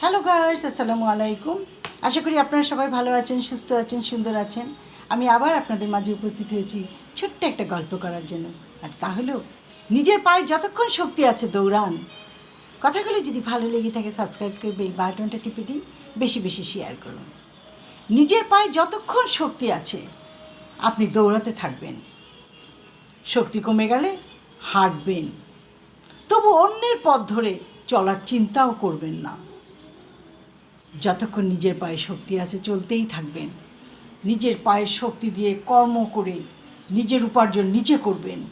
Hello girls আসসালামু আলাইকুম আশা করি আপনারা সবাই ভালো আছেন, সুস্থ আছেন, সুন্দর আছেন। আমি আবার আপনাদের মাঝে উপস্থিত হয়েছি ছোট্ট একটা গল্প করার জন্য। আর তাহলেও নিজের পায়ে যতক্ষণ শক্তি আছে দৌড়ান। কথাগুলো যদি ভালো লেগে থাকে সাবস্ক্রাইব করে বেল বাটনটা টিপে দিন। বেশি বেশি শেয়ার করুন। নিজের পায়ে যতক্ষণ শক্তি আছে, আপনি দৌড়াতে থাকবেন। শক্তি কমে গেলে হাঁটবেন। তবু অন্যের পথ ধরে চলার চিন্তাও করবেন না। যতক্ষণ নিজের পায়ে শক্তি আছে চলতেই থাকবেন। নিজের পায়ের শক্তি দিয়ে কর্ম করে নিজের উপার্জন নিজে করবেন।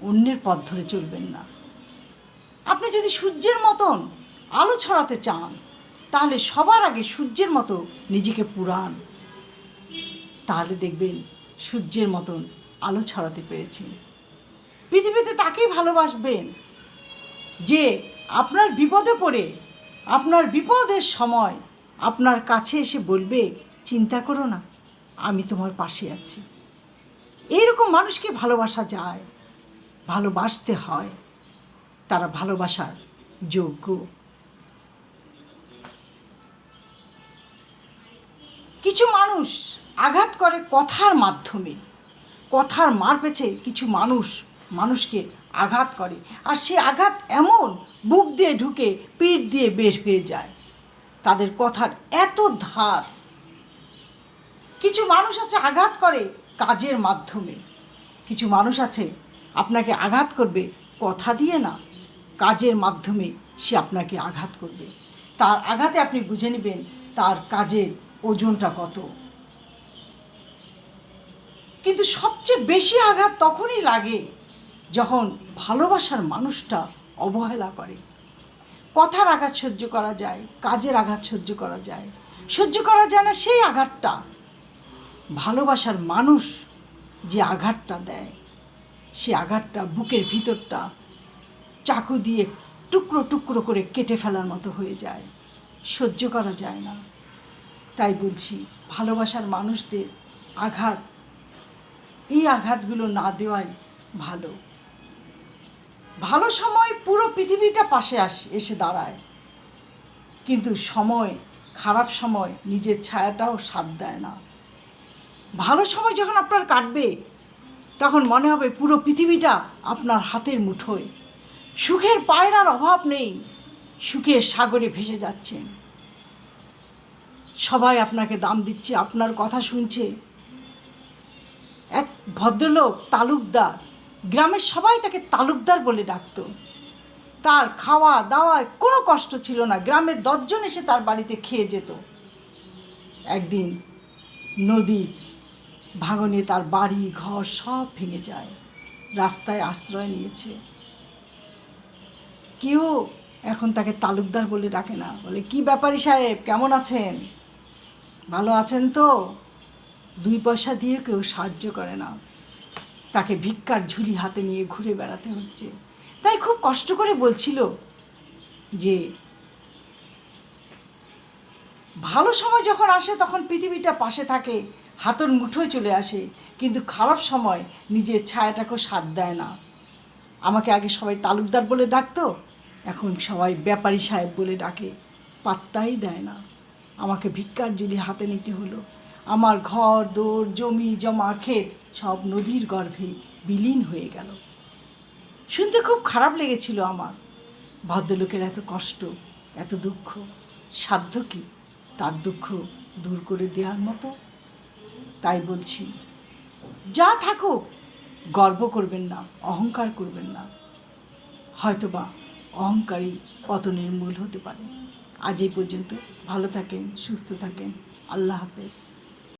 অন্যের পথ ধরে চলবেন না। আপনি যদি সূর্যের মতন আলো ছড়াতে চান, তাহলে সবার আগে সূর্যের মতো নিজেকে পুরান তাহলে দেখবেন সূর্যের মতন আলো ছড়াতে পেরেছেন। পৃথিবীতে তাকেই ভালোবাসবেন যে আপনার বিপদে পড়ে আপনার বিপদের সময় আপনার কাছে এসে বলবে, চিন্তা করো না, আমি তোমার পাশে আছি। এইরকম মানুষকে ভালোবাসা যায়, ভালোবাসতে হয়। তারা ভালোবাসার যোগ্য। কিছু মানুষ আঘাত করে কথার মাধ্যমে, কথার মার পেছে কিছু মানুষ, মানুষকে আঘাত করে। আর সে আঘাত এমন বুক দিয়ে ঢুকে পিঠ দিয়ে বের হয়ে যায়। তাদের কথার এত ধার। কিছু মানুষ আছে আঘাত করে কাজের মাধ্যমে। কিছু মানুষ আছে আপনাকে আঘাত করবে, কথা দিয়ে না। কাজের মাধ্যমে সে আপনাকে আঘাত করবে। তার আঘাতে আপনি বুঝে নেবেন তার কাজের ওজনটা কত। কিন্তু সবচেয়ে বেশি আঘাত তখনই লাগে যখন ভালোবাসার মানুষটা অবহেলা করে। কথার আঘাত সহ্য করা যায়, কাজের আঘাত সহ্য করা যায়। সহ্য করা যায় না সেই আঘাতটা। ভালোবাসার মানুষ যে আঘাতটা দেয়, সে আঘাতটা বুকের ভিতরটা চাকু দিয়ে টুকরো টুকরো করে কেটে ফেলার মতো হয়ে যায়। সহ্য করা যায় না। তাই বলছি, ভালোবাসার মানুষদের আঘাত, এই আঘাতগুলো না দেওয়াই ভালো। ভালো সময় পুরো পৃথিবীটা পাশে আস, এসে দাঁড়ায়। কিন্তু সময়, খারাপ সময় নিজের ছায়াটাও সাথ দেয় না। ভালো সময় যখন আপনার কাটবে, তখন মনে হবে পুরো পৃথিবীটা আপনার হাতের মুঠোয়। সুখের পায়রার অভাব নেই, সুখের সাগরে ভেসে যাচ্ছেন সবাই আপনাকে দাম দিচ্ছে, আপনার কথা শুনছে। এক ভদ্রলোক, তালুকদার গ্রামের সবাই তাকে তালুকদার বলে ডাকতো। তার খাওয়া দাওয়ায় কোনো কষ্ট ছিল না। গ্রামের দশজন এসে তার বাড়িতে খেয়ে যেত। একদিন নদীর ভাঙনে তার বাড়ি, ঘর সব ভেঙে যায়। রাস্তায় আশ্রয় নিয়েছে। কেউ এখন তাকে তালুকদার বলে ডাকে না। বলে, কি ব্যাপারী সাহেব, কেমন আছেন? ভালো আছেন তো। দুই পয়সা দিয়ে কেউ সাহায্য করে না। তাকে ভিক্ষার ঝুলি হাতে নিয়ে ঘুরে বেড়াতে হচ্ছে। তাই খুব কষ্ট করে বলছিল যে, ভালো সময় যখন আসে তখন পৃথিবীটা পাশে থাকে, হাতর মুঠোয় চলে আসে, কিন্তু খারাপ সময় নিজের ছায়াটাকেও সাথ দেয় না। আমাকে আগে সবাই তালুকদার বলে ডাকতো, এখন সবাই ব্যাপারী সাহেব বলে ডাকে, পাত্তাই দেয় না। আমাকে ভিক্ষার জুলি হাতে নিতে হলো। আমার ঘর দৌড় জমি, জমা, ক্ষেত সব নদীর গর্ভে বিলীন হয়ে গেল। শুনতে খুব খারাপ লেগেছিল আমার। ভদ্রলোকের এত কষ্ট, এত দুঃখ, সাধ্য কি তার দুঃখ দূর করে দেওয়ার মতো? তাই বলছি, যা থাকুক, গর্ব করবেন না, অহংকার করবেন না। হয়তোবা অহংকারই পতনের মূল হতে পারে। আজ এই পর্যন্ত ভালো থাকেন, সুস্থ থাকেন। আল্লাহ হাফেজ।